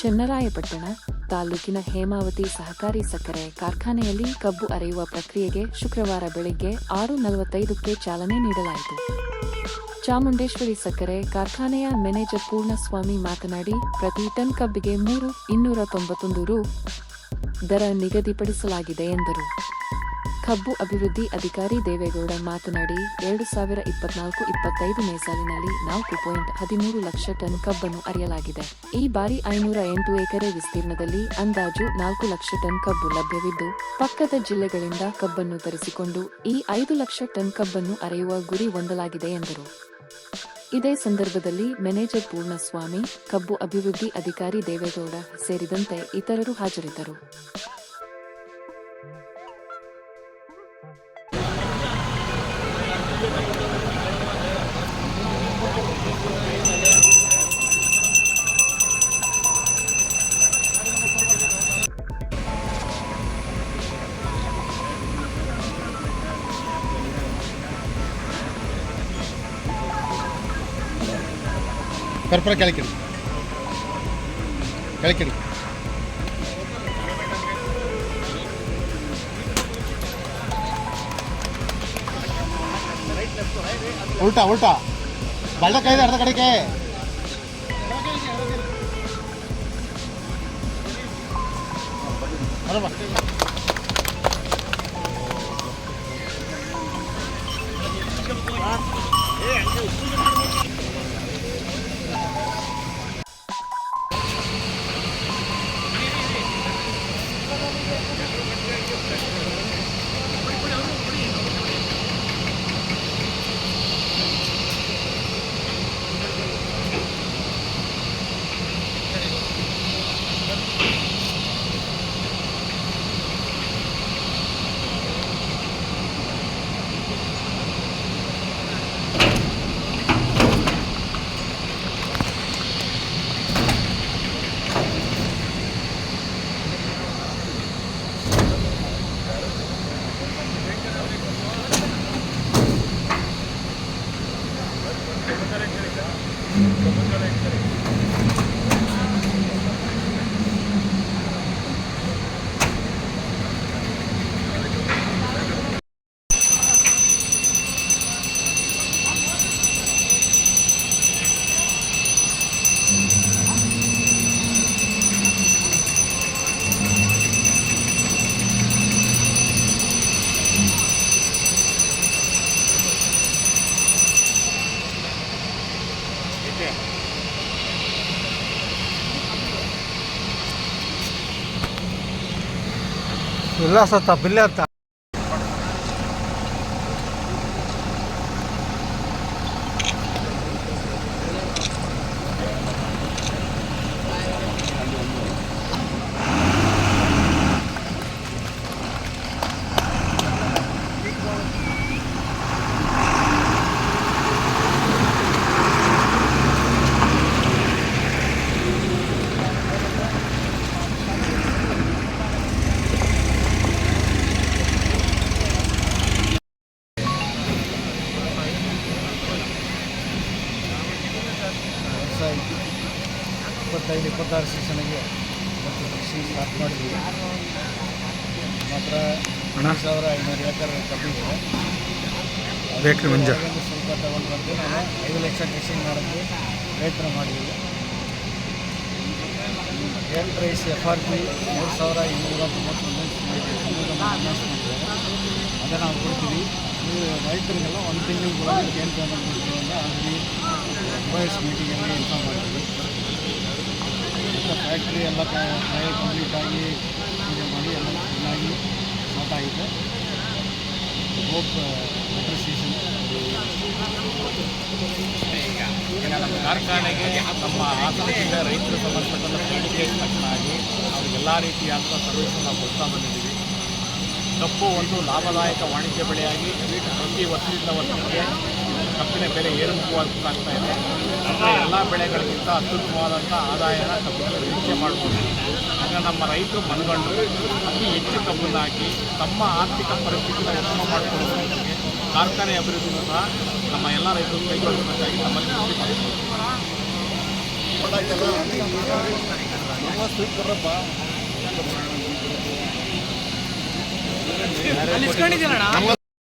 ಚೆನ್ನರಾಯಪಟ್ಟಣ ತಾಲೂಕಿನ ಹೇಮಾವತಿ ಸಹಕಾರಿ ಸಕ್ಕರೆ ಕಾರ್ಖಾನೆಯಲ್ಲಿ ಕಬ್ಬು ಅರೆಯುವ ಪ್ರಕ್ರಿಯೆಗೆ ಶುಕ್ರವಾರ ಬೆಳಗ್ಗೆ ಆರು ನಲವತ್ತೈದಕ್ಕೆ ಚಾಲನೆ ನೀಡಲಾಯಿತು. ಚಾಮುಂಡೇಶ್ವರಿ ಸಕ್ಕರೆ ಕಾರ್ಖಾನೆಯ ಮ್ಯಾನೇಜರ್ ಪೂರ್ಣಸ್ವಾಮಿ ಮಾತನಾಡಿ, ಪ್ರತಿ ಟನ್ ಕಬ್ಬಿಗೆ ಮೂರು ಇನ್ನೂರ ತೊಂಬತ್ತೊಂದು ರು ದರ ನಿಗದಿಪಡಿಸಲಾಗಿದೆ ಎಂದರು. ಕಬ್ಬು ಅಭಿವೃದ್ಧಿ ಅಧಿಕಾರಿ ದೇವೇಗೌಡ ಮಾತನಾಡಿ, ಎರಡು ಸಾವಿರ ಇಪ್ಪತ್ನಾಲ್ಕು ಇಪ್ಪತ್ತೈದು ಸಾಲಿನಲ್ಲಿ ನಾಲ್ಕು ಪಾಯಿಂಟ್ ಹದಿಮೂರು ಲಕ್ಷ ಟನ್ ಕಬ್ಬನ್ನು ಅರಿಯಲಾಗಿದೆ. ಈ ಬಾರಿ ಐನೂರ ಎಂಟು ಎಕರೆ ವಿಸ್ತೀರ್ಣದಲ್ಲಿ ಅಂದಾಜು ನಾಲ್ಕು ಲಕ್ಷ ಟನ್ ಕಬ್ಬು ಲಭ್ಯವಿದ್ದು, ಪಕ್ಕದ ಜಿಲ್ಲೆಗಳಿಂದ ಕಬ್ಬನ್ನು ತರಿಸಿಕೊಂಡು ಈ ಐದು ಲಕ್ಷ ಟನ್ ಕಬ್ಬನ್ನು ಅರೆಯುವ ಗುರಿ ಹೊಂದಲಾಗಿದೆ ಎಂದರು. ಇದೇ ಸಂದರ್ಭದಲ್ಲಿ ಮ್ಯಾನೇಜರ್ ಪೂರ್ಣಸ್ವಾಮಿ, ಕಬ್ಬು ಅಭಿವೃದ್ಧಿ ಅಧಿಕಾರಿ ದೇವೇಗೌಡ ಸೇರಿದಂತೆ ಇತರರು ಹಾಜರಿದ್ದರು. പെരപ്പറ കളിക്കണം കളിക്കണം ഉൾട്ടാ ഉൾട്ടാ വലത്തെ കൈ നടന്ന കടയ്ക്ക് അതെ వెళ్ళొస్తా బిల్లు వేస్తా ಬಿಲ್ಲೆ ಅಂತ ಇಪ್ಪತ್ತೈದು ಇಪ್ಪತ್ತಾರು ಸೀಸನ್ಗೆ ಮತ್ತು ಕೃಷಿ ಸ್ಟಾರ್ಟ್ ಮಾಡಿದ್ವಿ. ಮಾತ್ರ ಹತ್ತು ಸಾವಿರ ಐನೂರು ಎಕರೆ ಕಬ್ಬಿದೆ. ಮಂಜ. ಅದರಿಂದ ಸ್ವಲ್ಪ ತಗೊಂಡು ಬಂದು ನಾನು ಐದು ಲಕ್ಷ ಕೃಷಿ ಮಾಡೋಕ್ಕೆ ಪ್ರಯತ್ನ ಮಾಡಿದ್ದೀವಿ air price F R P ಮೂರು ಸಾವಿರ ಇನ್ನೂರ ತೊಂಬತ್ತೊಂದು ಅದನ್ನು ನಾವು ಕೊಡ್ತೀವಿ. ರೈತರಿಗೆಲ್ಲ ಒಂದು ತಿಂಗಳಿಗೆ ಏನು ಪೇಮೆಂಟ್ ಬಾಯ್ಸ್ ಮೀಟಿಂಗಲ್ಲಿ ಇನ್ಫಾರ್ಮ್ ಮಾಡಿದ್ವಿ. ಮತ್ತು ಫ್ಯಾಕ್ಟ್ರಿ ಎಲ್ಲ ಕಂಪ್ಲೀಟ್ ಆಗಿ ಪೂಜೆ ಮಾಡಿ ಎಲ್ಲ ಚೆನ್ನಾಗಿ ಸ್ಟಾರ್ಟ್ ಆಗಿದೆ. ಹೋಪ್ ಅಪ್ರಿಸಿಯೇಷನ್ ಸೀಸನ್ ನಮ್ಮ ಕಾರ್ಖಾನೆಗೆ ನಮ್ಮ ಜಿಲ್ಲೆ ರೈತರು ಸಂಬಂಧಪಟ್ಟಂಥ ಆಗಿ ತಕ್ಕನಾಗಿ ರೀತಿಯಾದಂಥ ಸರ್ವಿಸನ್ನು ಕೊಡ್ತಾ ಬಂದಿದ್ದೀವಿ. ಕಪ್ಪು ಒಂದು ಲಾಭದಾಯಕ ವಾಣಿಜ್ಯ ಬೆಳೆಯಾಗಿ ಪ್ರತಿ ವರ್ಷದಿಂದ ವರ್ಷಕ್ಕೆ ಕಬ್ಬಿನ ಬೆಲೆ ಏರುಮುಖವಾಗ್ತಾ ಇದೆ. ಎಲ್ಲ ಬೆಳೆಗಳಿಗಿಂತ ಅತ್ಯುತ್ತಮವಾದಂಥ ಆದಾಯನ ಕಬ್ಬಿನ ನಿರೀಕ್ಷೆ ಮಾಡ್ಬೋದು. ಆಗ ನಮ್ಮ ರೈತರು ಮನಗಂಡು ಅತಿ ಹೆಚ್ಚು ಕಬ್ಬನ್ನು ಹಾಕಿ ತಮ್ಮ ಆರ್ಥಿಕ ಪರಿಸ್ಥಿತಿನ ಉತ್ತಮ ಮಾಡಿಕೊಂಡು ಕಾರ್ಖಾನೆ ಅಭಿವೃದ್ಧಿನೂ ಸಹ ನಮ್ಮ ಎಲ್ಲ ರೈತರು ಕೈಗೊಳ್ಳಬೇಕಾಗಿ ಅಲ್ಲಿ ಇಸ್ಕೊಂಡಿದ್ದೀನಣ್ಣ?